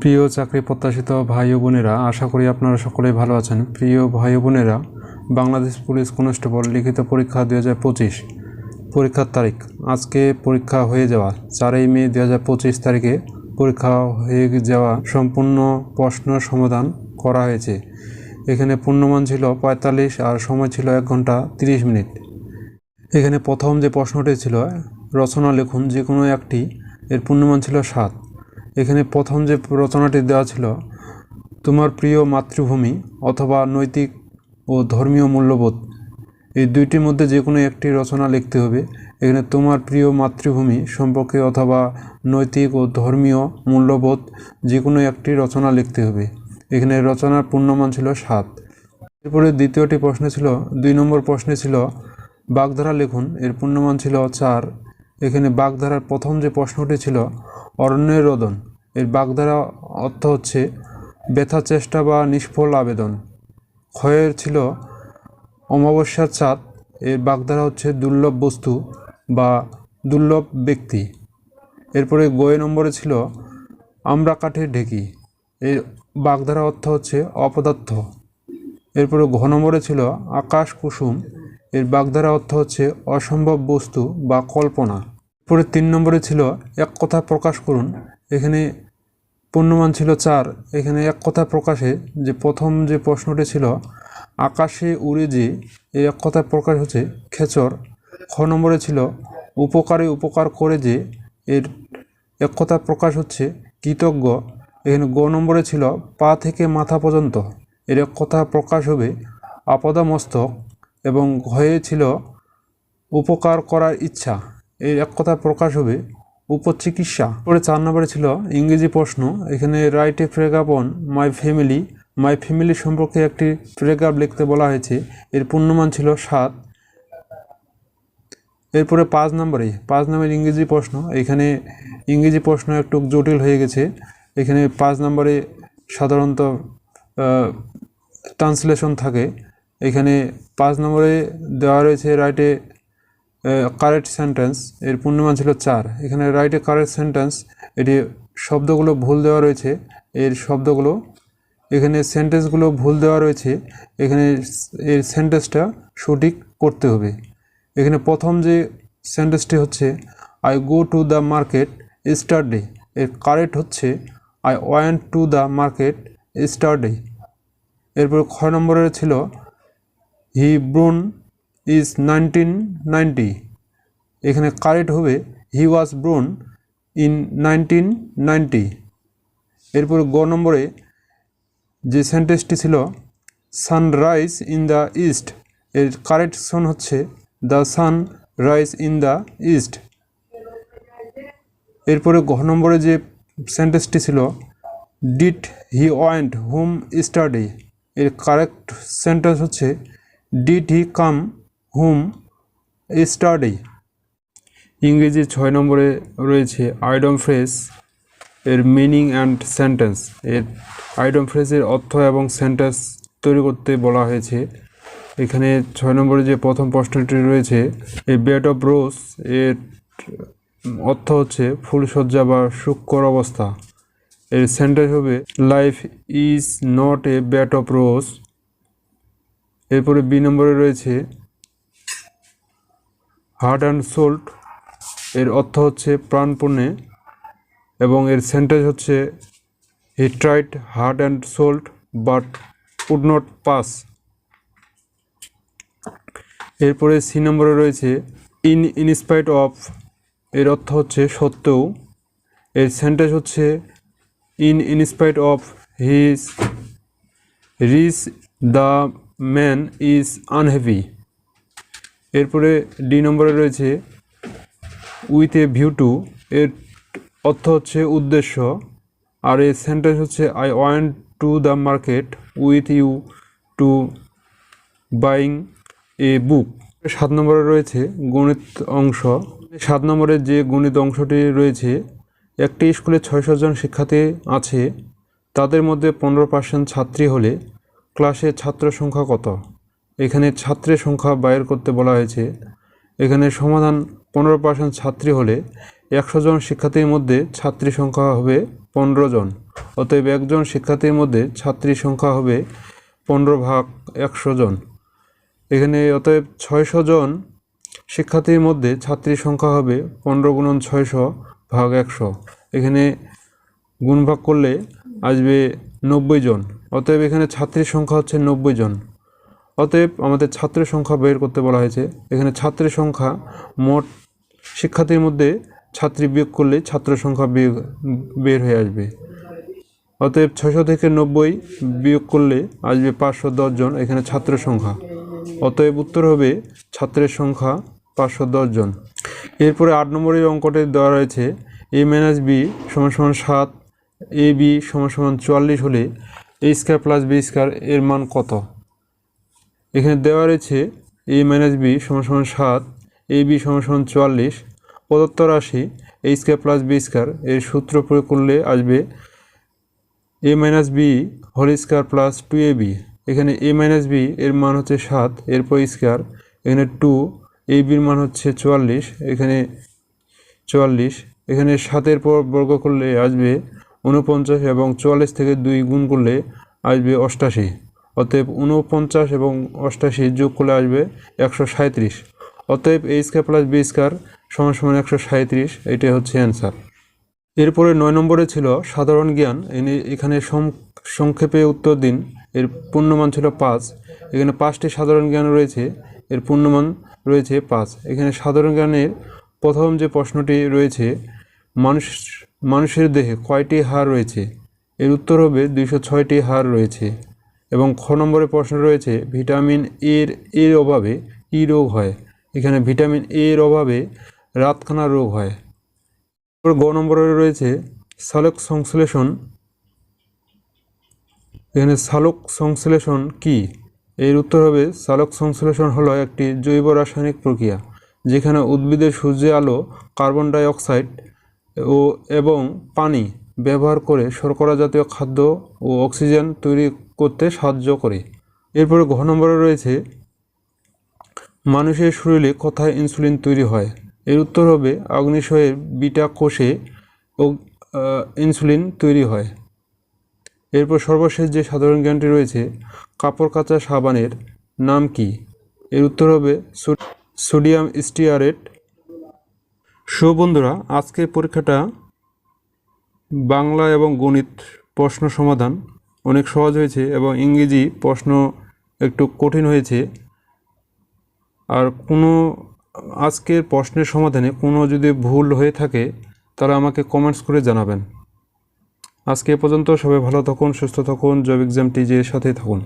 প্রিয় চাকরি প্রত্যাশিত ভাই ও বোনেরা, আশা করি আপনারা সকলেই ভালো আছেন। প্রিয় ভাই ও বোনেরা, বাংলাদেশ পুলিশ কনস্টেবল লিখিত পরীক্ষা দুই হাজার পঁচিশ, পরীক্ষার তারিখ। আজকে পরীক্ষা হয়ে যাওয়া চারই মে দুই হাজার পঁচিশ তারিখে পরীক্ষা হয়ে যাওয়া সম্পূর্ণ প্রশ্ন সমাধান করা হয়েছে। এখানে পূর্ণমান ছিল পঁয়তাল্লিশ আর সময় ছিল এক ঘণ্টা তিরিশ মিনিট। এখানে প্রথম যে প্রশ্নটি ছিল, রচনা লিখুন যে কোনো একটি, এর পূর্ণমান ছিল সাত। এখানে প্রথম যে রচনাটি দেওয়া ছিল, তোমার প্রিয় মাতৃভূমি অথবা নৈতিক ও ধর্মীয় মূল্যবোধ এই দুইটির মধ্যে যে কোনো একটি রচনা লিখতে হবে। এখানে তোমার প্রিয় মাতৃভূমি সম্পর্কে অথবা নৈতিক ও ধর্মীয় মূল্যবোধ যে কোনো একটি রচনা লিখতে হবে। এখানে রচনার পূর্ণমান ছিল সাত। এরপরে দ্বিতীয়টি প্রশ্ন ছিল, দুই নম্বর প্রশ্নে ছিল, বাগধারা লিখুন, এর পূর্ণমান ছিল চার। এখানে বাগধারার প্রথম যে প্রশ্নটি ছিল, অরণ্যের রোদন। এর বাগধারা অর্থ হচ্ছে ব্যথা চেষ্টা বা নিষ্ফল আবেদন। ক্ষয়ের ছিল অমাবস্যার চাঁদ। এর বাগধারা হচ্ছে দুর্লভ বস্তু বা দুর্লভ ব্যক্তি। এরপরে গয়ে নম্বরে ছিল আমরা কাঠের ঢেকি। এর বাগধারা অর্থ হচ্ছে অপদার্থ। এরপরে ঘ নম্বরে ছিল আকাশ কুসুম। এর বাগধারা অর্থ হচ্ছে অসম্ভব বস্তু বা কল্পনা। এরপরে তিন নম্বরে ছিল, এক কথা প্রকাশ করুন। এখানে পূর্ণমান ছিল চার। এখানে এক কথা প্রকাশে যে প্রথম যে প্রশ্নটি ছিল, আকাশে উড়ে যে এই এক কথা প্রকাশ হচ্ছে খেচর। খ নম্বরে ছিল, উপকারে উপকার করে যে এর এক কথা প্রকাশ হচ্ছে কৃতজ্ঞ। এখানে গ নম্বরে ছিল, পা থেকে মাথা পর্যন্ত এর এক কথা প্রকাশ হবে আপদামস্তক এবং ঘয়ে ছিল, উপকার করার ইচ্ছা। এর এক কথা প্রকাশ হবে, উপচিকিৎসা। পরে চার নম্বরে ছিল ইংরেজি প্রশ্ন, এখানে write a paragraph on my family my family সম্পর্কে একটি প্রেগাপ লিখতে বলা হয়েছে, এর পূর্ণমান ছিল সাত। এরপরে পাঁচ নম্বরে, পাঁচ নম্বরের ইংরেজি প্রশ্ন, এখানে ইংরেজি প্রশ্ন একটু জটিল হয়ে গেছে, এখানে পাঁচ নম্বরে সাধারণত ট্রান্সলেশন থাকে, এখানে পাঁচ নম্বরে দেওয়া রয়েছে রাইটে কারেক্ট সেন্টেন্স এর পূর্ণমান ছিল চার। এখানে রাইটে কারেক্ট সেন্টেন্স এটি শব্দগুলো ভুল দেওয়া রয়েছে, এর শব্দগুলো, এখানে সেন্টেন্সগুলো ভুল দেওয়া রয়েছে, এখানে এর সেন্টেন্সটা সঠিক করতে হবে। এখানে প্রথম যে সেন্টেন্সটি হচ্ছে I go to the market Saturday এর কারেক্ট হচ্ছে I went to the market Saturday এরপর খ নম্বরের ছিল he born is nineteen ninety এখানে কারেক্ট হবে he was born in nineteen ninety এরপর গ নম্বরে যে সেন্টেন্সটি ছিল সানরাইজ ইন দ্য ইস্ট এর কারেকশন হচ্ছে the sun rise in the east এরপরে ঘ নম্বরে যে সেন্টেন্সটি ছিল did he went home study এর কারেক্ট সেন্টেন্স হচ্ছে did he come home study ইংরেজি ছয় নম্বরে রয়েছে আইডম ফ্রেজ এর মিনিং অ্যান্ড সেন্টেন্স। এর আইডম ফ্রেজের অর্থ এবং সেন্টেন্স তৈরি করতে বলা হয়েছে। এখানে ছয় নম্বরে যে প্রথম প্রশ্নটি রয়েছে এই বেড অফ রোজ, এর অর্থ হচ্ছে ফুলসজ্জা বা শুক্কর অবস্থা। এর সেন্টেন্স হবে, life is not a bed of rose. এরপরে বি নম্বরে রয়েছে হার্ট অ্যান্ড সোল্ট, এর অর্থ হচ্ছে প্রাণপণে, এবং এর সেন্টেন্স হচ্ছে he tried heart and soul, but could not pass. এরপরে সি নম্বরে রয়েছে, ইন ইনস্পাইট অফ, এর অর্থ হচ্ছে সত্ত্বেও, এর সেন্টেন্স হচ্ছে, in in spite of his rich the man is unhappy এরপরে ডি নম্বরে রয়েছে উইথ এ ভিউ টু এর অর্থ হচ্ছে উদ্দেশ্য, আর এর সেন্টেন্স হচ্ছে I want to the market with you to buying a book সাত নম্বরে রয়েছে, গণিত অংশ। সাত নম্বরের যে গণিত অংশটি রয়েছে, একটি স্কুলে ছয়শো জন শিক্ষার্থী আছে, তাদের মধ্যে পনেরো পার্সেন্ট ছাত্রী হলে ক্লাসে ছাত্র সংখ্যা কত? এখানে ছাত্রের সংখ্যা বাইর করতে বলা হয়েছে। এখানে সমাধান পনেরো পার্সেন্ট ছাত্রী হলে একশো জন শিক্ষার্থীর মধ্যে ছাত্রী সংখ্যা হবে পনেরো জন। অতএব একজন শিক্ষার্থীর মধ্যে ছাত্রীর সংখ্যা হবে পনেরো ভাগ একশো জন। এখানে অতএব ছয়শো জন শিক্ষার্থীর মধ্যে ছাত্রীর সংখ্যা হবে পনেরো গুণন ছয়শো ভাগ একশো। এখানে গুণ ভাগ করলে আসবে নব্বই জন। অতএব এখানে ছাত্রীর সংখ্যা হচ্ছে নব্বই জন। অতএব আমাদের ছাত্রের সংখ্যা বের করতে বলা হয়েছে। এখানে ছাত্রের সংখ্যা মোট শিক্ষার্থীর মধ্যে ছাত্রী বিয়োগ করলে ছাত্র সংখ্যা বের হয়ে আসবে। অতএব ছয়শো থেকে নব্বই বিয়োগ করলে আসবে পাঁচশো জন, এখানে ছাত্র সংখ্যা। অতএব উত্তর হবে ছাত্রের সংখ্যা পাঁচশো জন। এরপরে আট নম্বরের অঙ্কটি দেওয়া রয়েছে, এ মাইনাস বি সমান সমান সাত, এ বি সমান সমান চুয়াল্লিশ হলে A square plus B square এর মান কত? এখানে দেওয়া রয়েছে এ মাইনাস বি সমান সমান সাত এ বি সমান সমান চুয়াল্লিশ, প্রদত্ত রাশি A square plus B square এর সূত্র প্রয়োগ করলে আসবে A minus B whole square plus two A B এখানে এ মাইনাস বি এর মান হচ্ছে সাত, এরপর স্কোয়ার এখানে টু এ বির মান হচ্ছে চুয়াল্লিশ, এখানে চুয়াল্লিশ, এখানে সাতের পর বর্গ করলে আসবে উনপঞ্চাশ এবং চুয়াল্লিশ থেকে দুই গুণ করলে আসবে অষ্টাশি। অতএব উনপঞ্চাশ এবং অষ্টাশি যোগ করলে আসবে একশো সাঁত্রিশ অতএব A square plus B square সমান সমান একশো সাঁত্রিশ এটাই হচ্ছে অ্যান্সার এরপরে নয় নম্বরে ছিল সাধারণ জ্ঞান। এখানে সংক্ষেপে উত্তর দিন। এর পূর্ণমান ছিল পাঁচ। এখানে পাঁচটি সাধারণ জ্ঞান রয়েছে। এর পূর্ণমান রয়েছে পাঁচ। এখানে সাধারণ জ্ঞানের প্রথম যে প্রশ্নটি রয়েছে, মানুষ, মানুষের দেহে কয়টি হাড় রয়েছে? এর উত্তর হবে দুইশো ছয়টি হাড় রয়েছে। এবং খ নম্বরের প্রশ্ন রয়েছে, ভিটামিন এর এর অভাবে কী রোগ হয়? এখানে ভিটামিন এর অভাবে রাতখানা রোগ হয়। গ নম্বরে রয়েছে, সালোক সংশ্লেষণ। এখানে সালোক সংশ্লেষণ কি? এর উত্তর হবে, সালোক সংশ্লেষণ হলো একটি জৈব রাসায়নিক প্রক্রিয়া, যেখানে উদ্ভিদের সূর্যের আলো, কার্বন ডাই অক্সাইড ও, এবং পানি ব্যবহার করে শর্করা জাতীয় খাদ্য ও অক্সিজেন তৈরি করতে সাহায্য করে। এরপরে ঘ নম্বরে রয়েছে, মানুষের শরীরে কোথায় ইনসুলিন তৈরি হয়? এর উত্তর হবে অগ্নিশয়ের বিটা কোষে ও ইনসুলিন তৈরি হয়। এরপর সর্বশেষ যে সাধারণ জ্ঞানটি রয়েছে, কাপড় কাচা সাবানের নাম কি? এর উত্তর হবে সোডিয়াম স্টিয়ারেট। সো বন্ধুরা, আজকের পরীক্ষাটা বাংলা এবং গণিত প্রশ্ন সমাধান। অনেক সহজ হয়েছে এবং ইংরেজি প্রশ্ন একটু কঠিন হয়েছে। আর কোনো আজকের প্রশ্নের সমাধানে কোনো যদি ভুল হয়ে থাকে, তাহলে আমাকে কমেন্টস করে জানাবেন। আজকে পর্যন্ত সবাই ভালো থাকুন, সুস্থ থাকুন, জব এক্সাম টিজের সাথে থাকুন।